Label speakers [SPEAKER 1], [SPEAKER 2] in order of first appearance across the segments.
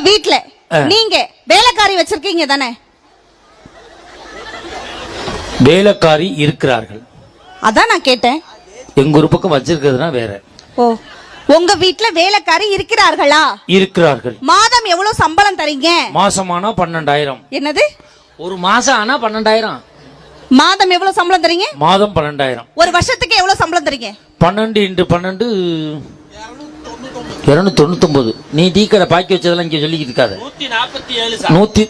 [SPEAKER 1] வீட்ல.
[SPEAKER 2] ஆ.
[SPEAKER 1] நீங்க வேலைக்காரி வச்சிருக்கீங்க தானே?
[SPEAKER 2] வேலைக்காரி இருக்கிறார்கள்.
[SPEAKER 1] அதான் நான் கேட்டேன்.
[SPEAKER 2] எங்க ஒரு பக்கம் வச்சிருக்கிறதுனா வேற.
[SPEAKER 1] ஓ உங்க வீட்ல வேலைக்காரி இருக்கிறார்களா?
[SPEAKER 2] இருக்கிறார்கள்.
[SPEAKER 1] மாதம் எவ்வளவு சம்பளம் தரீங்க?
[SPEAKER 2] மாசமானா பன்னெண்டாயிரம்.
[SPEAKER 1] என்னது?
[SPEAKER 2] ஒரு மாசம் ஆனா பன்னெண்டாயிரம்.
[SPEAKER 1] மாதம் எவ்வளவு சம்பளம் தரீங்க?
[SPEAKER 2] மாதம் பன்னெண்டாயிரம்.
[SPEAKER 1] ஒரு வருஷத்துக்கு எவ்வளவு சம்பளம் தரீங்க?
[SPEAKER 2] பன்னெண்டு இன்ட்டு பன்னெண்டு இருநூத்தி தொண்ணூத்தொன்பது நீ டீ கடை பாக்கி வச்சதெல்லாம் இங்க சொல்லிக்கிட்டு இருக்காத.
[SPEAKER 3] நூத்தி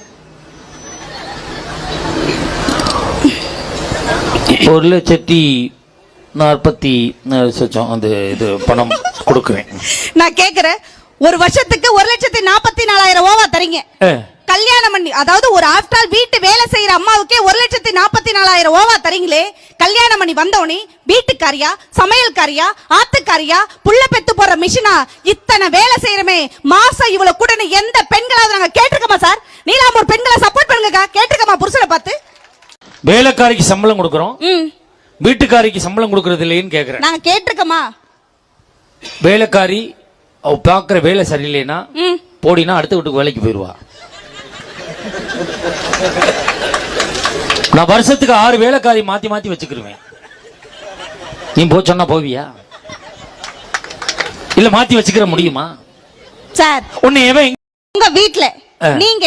[SPEAKER 2] ஒரு லட்சத்தி நாற்பத்தி லட்சம் அந்த இது பணம் கொடுக்குறேன்.
[SPEAKER 1] நான் கேக்குறேன். ஒரு வருஷத்துக்கு ஒரு லட்சத்தி நாற்பத்தி நாலாயிரம் ரூபாவா தரீங்க. கல்யாணம் பண்ணி அதாவது ஒரு ஆஃப்டர் வீட்டு வேலை செய்யற அம்மாவுக்கே ஒரு லட்சத்தி நாற்பத்தி நாலாயிரம் ஓவா தரீங்களே. கல்யாணம் பண்ணி வந்தவனே வீட்டுக்காரியா சமையல்காரியா ஆத்துக்காரியா புள்ள பெத்து போற மிஷினா இத்தனை வேலை செய்யறமே மாசம் இவ்வளவு கூட எந்த பெண்களாவது நாங்க கேட்டிருக்கோமா சார்? நீலாமூர் பெண்களை சப்போர்ட் பண்ணுங்கக்கா. கேட்டிருக்கோமா புருஷனை பார்த்து?
[SPEAKER 2] வேலைக்காரிக்கு சம்பளம் கொடுக்குறோம். வீட்டுக்காரிக்கு சம்பளம் கொடுக்கறது இல்லைன்னு கேக்குறேன்.
[SPEAKER 1] நாங்க கேட்டிருக்கோமா?
[SPEAKER 2] வேலைக்காரி அவ பாக்குற வேலை சரியில்லைன்னா போடினா அடுத்த வீட்டுக்கு வேலைக்கு போயிருவா. நான் வருஷத்துக்கு ஆறு வேலைக்காரி மாத்தி மாத்தி வச்சுக்கிருவேன். நீ போ சொன்னா போவியா? இல்ல மாத்தி வச்சுக்கிற முடியுமா?
[SPEAKER 1] சார்
[SPEAKER 2] உன்னை எவன்
[SPEAKER 1] உங்க வீட்ல
[SPEAKER 2] ஆ.
[SPEAKER 1] நீங்க